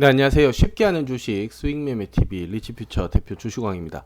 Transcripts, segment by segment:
네, 안녕하세요. 쉽게 하는 주식 스윙 매매 TV 리치 퓨처 대표 주식왕입니다.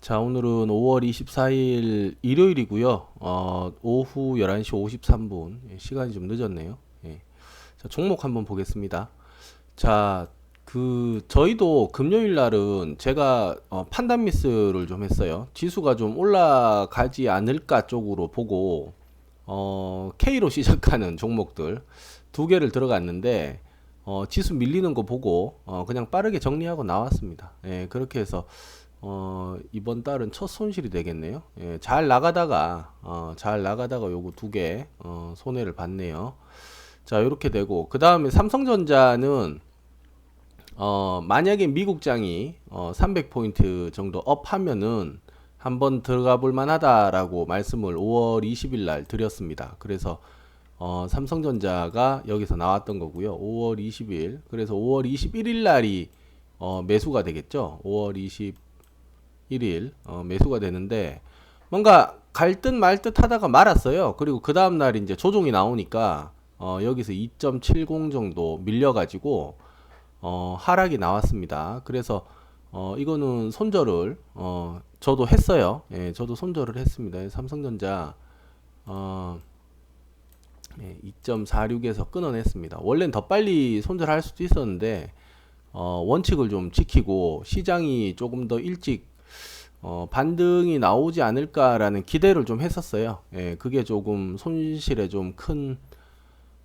자, 오늘은 5월 24일 일요일이고요. 어, 오후 11시 53분. 예, 시간이 좀 늦었네요. 예. 자, 종목 한번 보겠습니다. 자, 그 저희도 금요일 날은 제가 어, 판단 미스를 좀 했어요. 지수가 좀 올라가지 않을까 쪽으로 보고 어, K로 시작하는 종목들 두 개를 들어갔는데 어, 지수 밀리는 거 보고 어, 그냥 빠르게 정리하고 나왔습니다. 예, 그렇게 해서 어, 이번 달은 첫 손실이 되겠네요. 예, 잘 나가다가 어, 잘 나가다가 요거 두개 어, 손해를 봤네요. 자, 이렇게 되고 그 다음에 삼성전자는 어, 만약에 미국장이 어, 300포인트 정도 업하면은 한번 들어가 볼 만하다라고 말씀을 5월 20일 날 드렸습니다. 그래서 어, 삼성전자가 여기서 나왔던 거고요. 5월 20일. 그래서 5월 21일 날이 어, 매수가 되겠죠. 5월 21일 어, 매수가 되는데 뭔가 갈 듯 말 듯 하다가 말았어요. 그리고 그 다음 날 이제 조종이 나오니까 어, 여기서 2.70 정도 밀려가지고 어, 하락이 나왔습니다. 그래서 어, 이거는 손절을 어, 저도 했어요. 예, 저도 손절을 했습니다. 삼성전자 어, 예, 2.46에서 끊어냈습니다. 원래는 더 빨리 손절할 수도 있었는데 어, 원칙을 좀 지키고 시장이 조금 더 일찍 어, 반등이 나오지 않을까라는 기대를 좀 했었어요. 예, 그게 조금 손실에 좀큰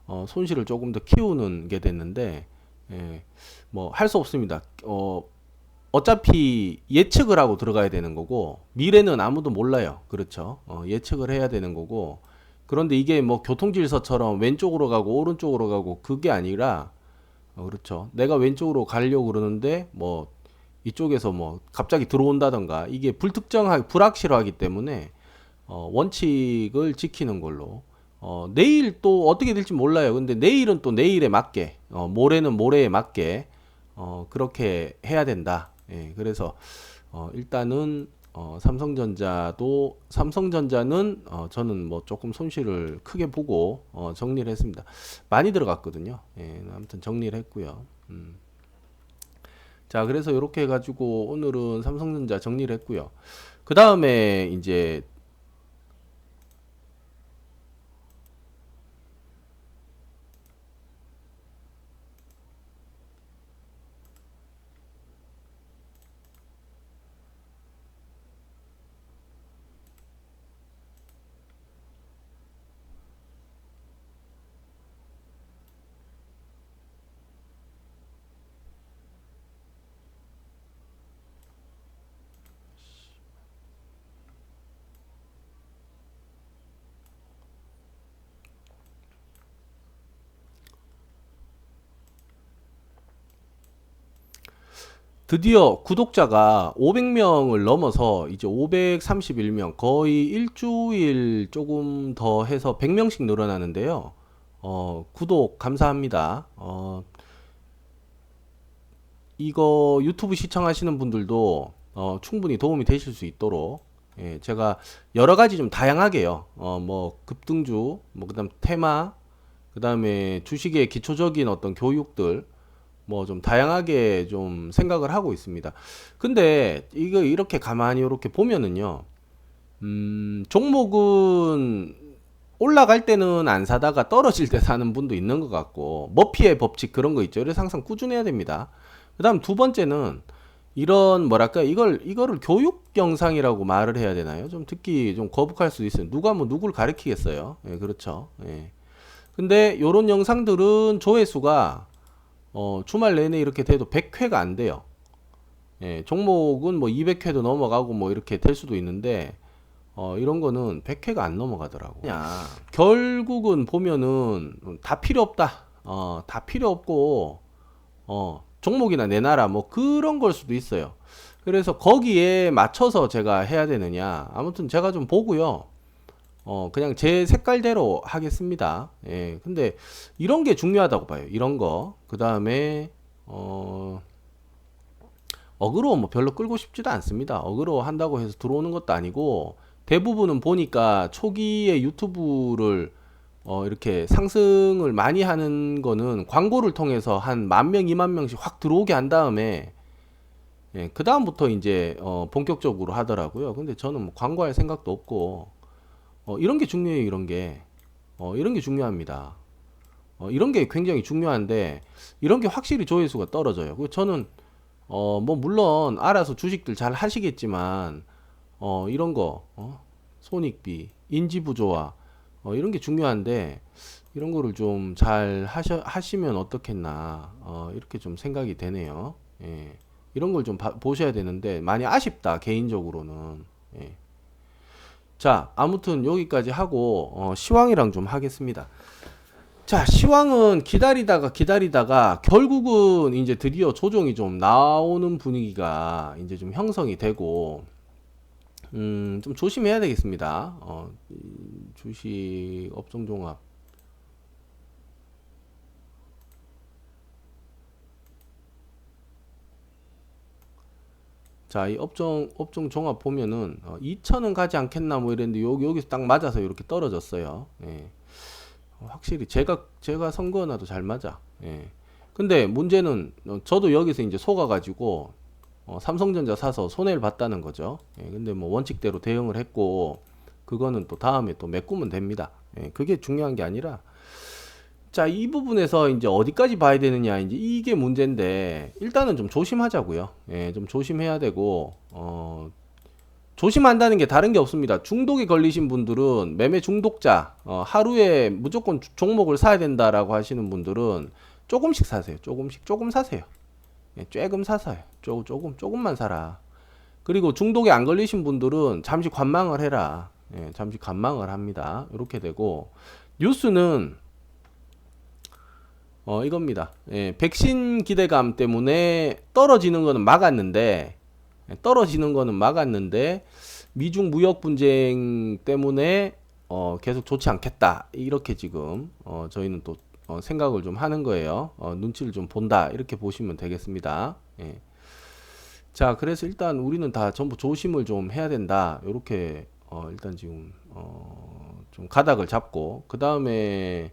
어, 손실을 조금 더 키우는 게 됐는데 예, 뭐 할 수 없습니다. 어, 어차피 예측을 하고 들어가야 되는 거고 미래는 아무도 몰라요. 그렇죠? 어, 예측을 해야 되는 거고 그런데 이게 뭐 교통질서처럼 왼쪽으로 가고 오른쪽으로 가고 그게 아니라 어, 그렇죠. 내가 왼쪽으로 가려고 그러는데 뭐 이쪽에서 뭐 갑자기 들어온다던가 이게 불특정하게 불확실하기 때문에 어, 원칙을 지키는 걸로 어, 내일 또 어떻게 될지 몰라요. 근데 내일은 또 내일에 맞게 어, 모레는 모레에 맞게 어, 그렇게 해야 된다. 예, 그래서 어, 일단은 어, 삼성전자도 삼성전자는 어, 저는 뭐 조금 손실을 크게 보고 어, 정리를 했습니다. 많이 들어갔거든요. 예, 아무튼 정리를 했고요. 음. 자, 그래서 이렇게 해가지고 오늘은 삼성전자 정리를 했고요. 그 다음에 이제 드디어 구독자가 500명을 넘어서 이제 531명 거의 일주일 조금 더 해서 100명씩 늘어나는데요. 어, 구독 감사합니다. 어, 이거 유튜브 시청하시는 분들도 어, 충분히 도움이 되실 수 있도록 예, 제가 여러 가지 좀 다양하게요. 어, 뭐 급등주, 뭐 그다음 테마, 그다음에 주식의 기초적인 어떤 교육들 뭐 좀 다양하게 좀 생각을 하고 있습니다. 근데 이거 이렇게 가만히 이렇게 보면은요. 음, 종목은 올라갈 때는 안 사다가 떨어질 때 사는 분도 있는 것 같고 머피의 법칙 그런 거 있죠. 그래서 항상 꾸준해야 됩니다. 그다음 두 번째는 이런 뭐랄까 이걸 이거를 교육 영상이라고 말을 해야 되나요? 좀 듣기 좀 거북할 수도 있어요. 누가 뭐 누굴 가르치겠어요? 예, 그렇죠. 예. 근데 요런 영상들은 조회수가 어, 주말 내내 이렇게 돼도 100회가 안 돼요. 예, 종목은 뭐 200회도 넘어가고 뭐 이렇게 될 수도 있는데 어, 이런 거는 100회가 안 넘어가더라고. 야, 결국은 보면은 다 필요 없다. 어, 다 필요 없고 어, 종목이나 내놔라 뭐 그런 걸 수도 있어요. 그래서 거기에 맞춰서 제가 해야 되느냐. 아무튼 제가 좀 보고요. 어, 그냥 제 색깔대로 하겠습니다. 예, 근데 이런 게 중요하다고 봐요. 이런 거. 그 다음에, 어, 어그로 뭐 별로 끌고 싶지도 않습니다. 어그로 한다고 해서 들어오는 것도 아니고, 대부분은 보니까 초기에 유튜브를 어, 이렇게 상승을 많이 하는 거는 광고를 통해서 한 만 명, 이만 명씩 확 들어오게 한 다음에 예, 그 다음부터 이제 어, 본격적으로 하더라고요. 근데 저는 뭐 광고할 생각도 없고 어, 이런 게 중요해요. 이런 게 어, 이런 게 중요합니다. 어, 이런 게 굉장히 중요한데 이런 게 확실히 조회수가 떨어져요. 그 저는 어, 뭐 물론 알아서 주식들 잘 하시겠지만 어, 이런 거 어, 손익비, 인지 부조화 어, 이런 게 중요한데 이런 거를 좀 잘 하셔 하시면 어떻겠나 어, 이렇게 좀 생각이 되네요. 예. 이런 걸 좀 보셔야 되는데 많이 아쉽다 개인적으로는. 예. 자 아무튼 여기까지 하고 어, 시황이랑 좀 하겠습니다. 자, 시황은 기다리다가 기다리다가 결국은 이제 드디어 조정이 좀 나오는 분위기가 이제 좀 형성이 되고, 음, 좀 조심해야 되겠습니다. 어, 주식 업종 종합. 자, 이 업종 업종 종합 보면은 어, 2천은 가지 않겠나 뭐 이랬는데 여기 여기서 딱 맞아서 이렇게 떨어졌어요. 예. 확실히 제가 제가 선거나도 잘 맞아. 예. 근데 문제는 어, 저도 여기서 이제 속아 가지고 어, 삼성전자 사서 손해를 봤다는 거죠. 예. 근데 뭐 원칙대로 대응을 했고 그거는 또 다음에 또 메꾸면 됩니다. 예. 그게 중요한 게 아니라 자, 이 부분에서 이제 어디까지 봐야 되느냐 이제 이게 문제인데 일단은 좀 조심하자고요. 예, 좀 조심해야 되고 어 조심한다는 게 다른 게 없습니다. 중독에 걸리신 분들은 매매 중독자 어, 하루에 무조건 종목을 사야 된다라고 하시는 분들은 조금씩 사세요. 조금씩 조금 사세요. 예, 조금 사세요. 조금 조금 조금만 사라. 그리고 중독에 안 걸리신 분들은 잠시 관망을 해라. 예, 잠시 관망을 합니다. 이렇게 되고 뉴스는 어 이겁니다. 예, 백신 기대감 때문에 떨어지는 거는 막았는데 떨어지는 거는 막았는데 미중 무역 분쟁 때문에 어, 계속 좋지 않겠다 이렇게 지금 어, 저희는 또 어, 생각을 좀 하는 거예요. 어, 눈치를 좀 본다 이렇게 보시면 되겠습니다. 예. 자 그래서 일단 우리는 다 전부 조심을 좀 해야 된다 이렇게 어, 일단 지금 어, 좀 가닥을 잡고 그 다음에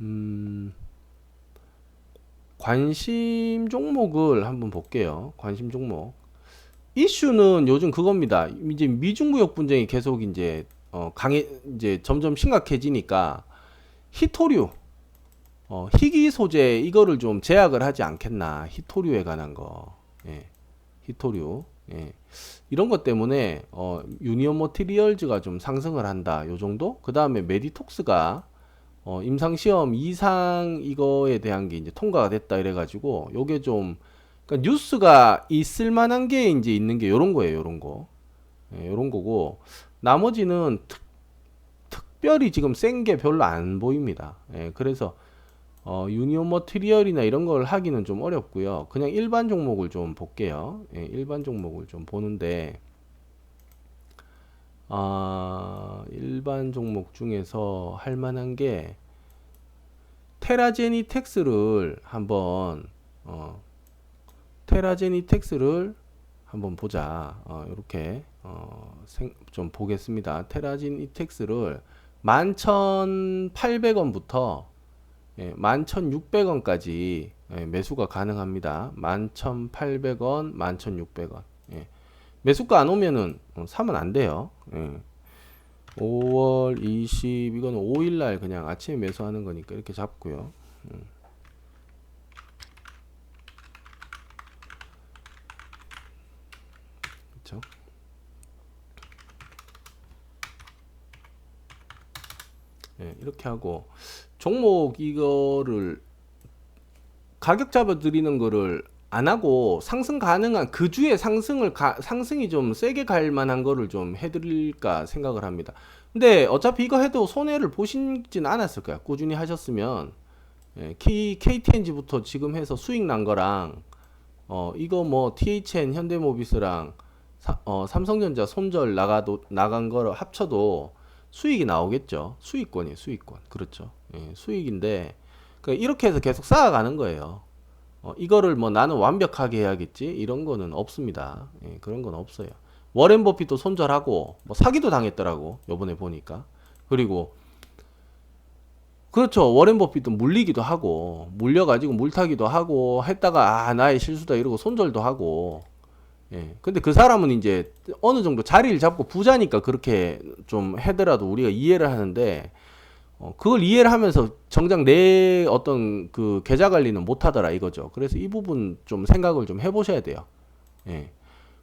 음, 관심 종목을 한번 볼게요. 관심 종목. 이슈는 요즘 그겁니다. 이제 미중 무역 분쟁이 계속 이제 어 강해 이제 점점 심각해지니까 히토류 어 희귀 소재 이거를 좀 제약을 하지 않겠나. 히토류에 관한 거. 예. 히토류. 예. 이런 것 때문에 어 유니온 머티리얼즈가 좀 상승을 한다. 요 정도? 그다음에 메디톡스가 어 임상 시험 이상 이거에 대한 게 이제 통과가 됐다 이래 가지고 요게 좀 그러니까 뉴스가 있을 만한 게 이제 있는 게 요런 거예요, 요런 거. 예, 요런 거고 나머지는 특, 특별히 지금 센 게 별로 안 보입니다. 예, 그래서 어, 유니온 머티리얼이나 이런 걸 하기는 좀 어렵고요. 그냥 일반 종목을 좀 볼게요. 예, 일반 종목을 좀 보는데 아, 일반 종목 중에서 할 만한 게 테라제니텍스를 한번 어, 테라제니텍스를 한번 보자. 어, 이렇게 어, 생, 좀 보겠습니다. 테라제니텍스를 11,800원부터 예, 11,600원까지 예, 매수가 가능합니다. 11,800원, 11,600원. 예. 매수가 안 오면은 어, 사면 안 돼요. 예. 5월 20 이거는 5일 날 그냥 아침에 매수하는 거니까 이렇게 잡고요. 음. 예, 이렇게 하고 종목 이거를 가격 잡아 드리는 거를 안 하고 상승 가능한 그 주에 상승을 가, 상승이 좀 세게 갈 만한 거를 좀 해드릴까 생각을 합니다. 근데 어차피 이거 해도 손해를 보시진 않았을 거야. 꾸준히 하셨으면 예, K, KTNG부터 지금 해서 수익 난 거랑 어 이거 뭐 THN 현대모비스랑 사, 어, 삼성전자 손절 나가도 나간 거를 합쳐도 수익이 나오겠죠. 수익권이에요, 수익권. 그렇죠. 예, 수익인데 그러니까 이렇게 해서 계속 쌓아가는 거예요. 어, 이거를 뭐 나는 완벽하게 해야겠지 이런 거는 없습니다. 예, 그런 건 없어요. 워렌 버핏도 손절하고 뭐 사기도 당했더라고 요번에 보니까 그리고 그렇죠. 워렌 버핏도 물리기도 하고 물려가지고 물타기도 하고 했다가 아 나의 실수다 이러고 손절도 하고 예. 근데 그 사람은 이제 어느 정도 자리를 잡고 부자니까 그렇게 좀 해더라도 우리가 이해를 하는데 어, 그걸 이해를 하면서 정작 내 어떤 그 계좌 관리는 못 하더라 이거죠. 그래서 이 부분 좀 생각을 좀 해보셔야 돼요. 예.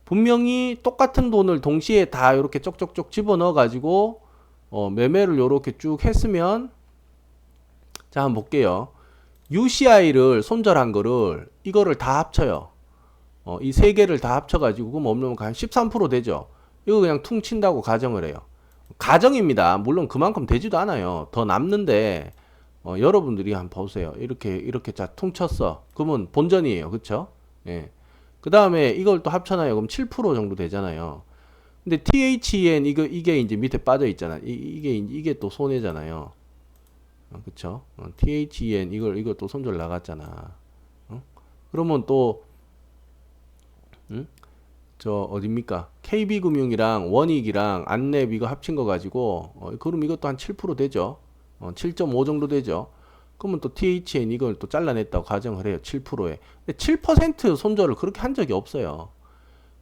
분명히 똑같은 돈을 동시에 다 이렇게 쪽쪽쪽 집어넣어 가지고 어, 매매를 요렇게 쭉 했으면 자 한번 볼게요. UCI를 손절한 거를 이거를 다 합쳐요. 어, 이 세 개를 다 합쳐 가지고 그럼 없는 한13% 되죠. 이거 그냥 퉁 친다고 가정을 해요. 가정입니다. 물론 그만큼 되지도 않아요. 더 남는데 어, 여러분들이 한번 보세요. 이렇게 이렇게 자 퉁쳤어. 그러면 본전이에요. 그쵸? 예. 그 다음에 이걸 또 합쳐놔요. 그럼 7% 정도 되잖아요. 근데 THN 이거 이게 이제 밑에 빠져 있잖아. 이, 이게 이게 또 손해잖아요. 어, 그쵸? 어, THN 이걸 이거 또 손절 나갔잖아. 어? 그러면 또 응? 저 어딥니까? KB금융이랑 원익이랑 안랩 이거 합친 거 가지고 어, 그럼 이것도 한 7% 되죠. 어, 7.5 정도 되죠. 그러면 또 THN 이걸 또 잘라냈다고 가정을 해요. 7%에. 근데 7% 손절을 그렇게 한 적이 없어요.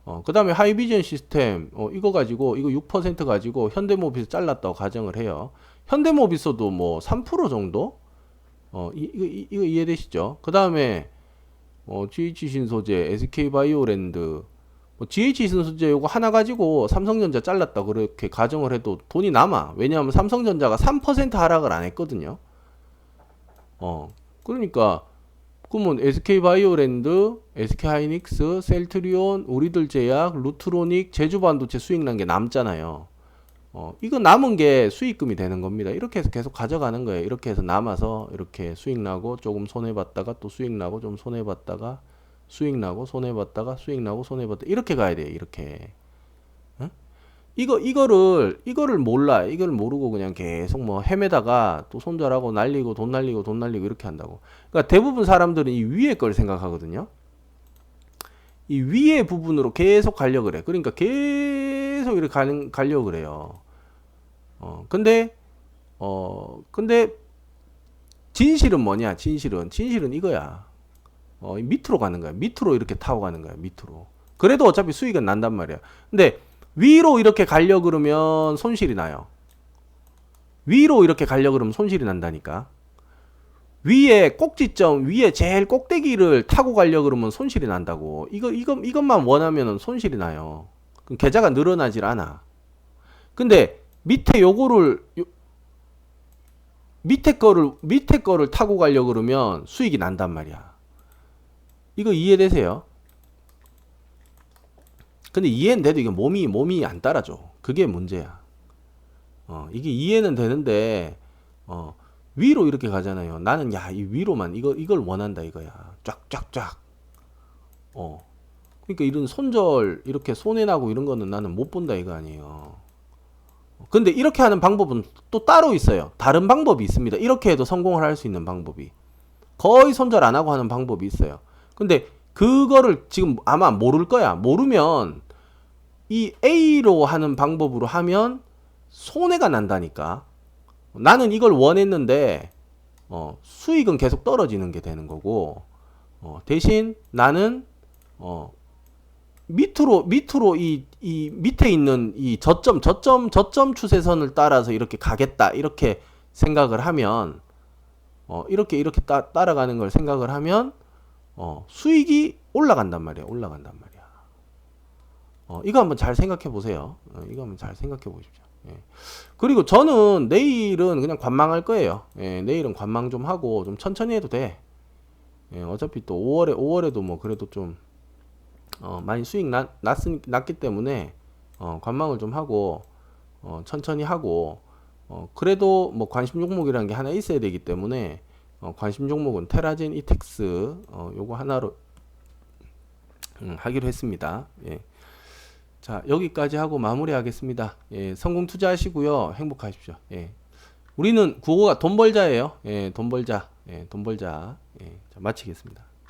어, 그 다음에 하이비전 시스템, 어, 이거 가지고, 이거 6% 가지고 현대모비스 잘랐다고 가정을 해요. 현대모비스도 뭐 3% 정도? 어, 이, 이거, 이- 이거 이해되시죠? 그 다음에, 어, GH 신소재, SK 바이오랜드, 뭐 GH 신소재 요거 하나 가지고 삼성전자 잘랐다 그렇게 가정을 해도 돈이 남아. 왜냐하면 삼성전자가 3% 하락을 안 했거든요. 어, 그러니까, 그러면 SK 바이오랜드, SK 하이닉스, 셀트리온, 우리들 제약, 루트로닉, 제주반도체 수익 난 게 남잖아요. 어, 이거 남은 게 수익금이 되는 겁니다. 이렇게 해서 계속 가져가는 거예요. 이렇게 해서 남아서 이렇게 수익 나고 조금 손해 봤다가 또 수익 나고 좀 손해 봤다가 수익 나고 손해 봤다가 수익 나고 손해 봤다 이렇게 가야 돼요. 이렇게. 응? 이거 이거를 이거를 몰라. 이걸 모르고 그냥 계속 뭐 헤매다가 또 손절하고 날리고 돈 날리고 돈 날리고 이렇게 한다고. 그러니까 대부분 사람들은 이 위에 걸 생각하거든요. 이 위에 부분으로 계속 가려고 그래. 그러니까 계속 이렇게 가는, 가려고 그래요. 어, 근데, 어, 근데, 진실은 뭐냐? 진실은. 진실은 이거야. 어, 이 밑으로 가는 거야. 밑으로 이렇게 타고 가는 거야. 밑으로. 그래도 어차피 수익은 난단 말이야. 근데, 위로 이렇게 가려 그러면 손실이 나요. 위로 이렇게 가려 그러면 손실이 난다니까. 위에 꼭지점 위에 제일 꼭대기를 타고 가려 그러면 손실이 난다고. 이거 이거 이것만 원하면은 손실이 나요. 그럼 계좌가 늘어나질 않아. 근데 밑에 요거를 요, 밑에 거를 밑에 거를 타고 가려 그러면 수익이 난단 말이야. 이거 이해되세요? 근데 이해는 돼도 이게 몸이 몸이 안 따라줘. 그게 문제야. 어, 이게 이해는 되는데 어, 위로 이렇게 가잖아요. 나는 야, 이 위로만 이거 이걸 원한다 이거야. 쫙쫙쫙. 어. 그러니까 이런 손절 이렇게 손해 나고 이런 거는 나는 못 본다 이거 아니에요. 근데 이렇게 하는 방법은 또 따로 있어요. 다른 방법이 있습니다. 이렇게 해도 성공을 할 수 있는 방법이. 거의 손절 안 하고 하는 방법이 있어요. 근데 그거를 지금 아마 모를 거야. 모르면 이 A로 하는 방법으로 하면 손해가 난다니까. 나는 이걸 원했는데 어, 수익은 계속 떨어지는 게 되는 거고 어, 대신 나는 어, 밑으로 밑으로 이, 이 밑에 있는 이 저점 저점 저점 추세선을 따라서 이렇게 가겠다 이렇게 생각을 하면 어, 이렇게 이렇게 따, 따라가는 걸 생각을 하면 어, 수익이 올라간단 말이야 올라간단 말이야 어, 이거 한번 잘 생각해 보세요 어, 이거 한번 잘 생각해 보십시오 예. 그리고 저는 내일은 그냥 관망할 거예요. 예, 내일은 관망 좀 하고 좀 천천히 해도 돼. 예, 어차피 또 5월에 5월에도 뭐 그래도 좀 어, 많이 수익 났, 났으, 났기 때문에 어, 관망을 좀 하고 어, 천천히 하고 어, 그래도 뭐 관심 종목이라는 게 하나 있어야 되기 때문에 어, 관심 종목은 테라젠 이텍스 어, 요거 하나로 음, 하기로 했습니다. 예. 자, 여기까지 하고 마무리하겠습니다. 예, 성공 투자하시고요. 행복하십시오. 예. 우리는 구호가 돈 벌자예요. 예, 돈 벌자. 예, 돈 벌자. 예, 자, 마치겠습니다.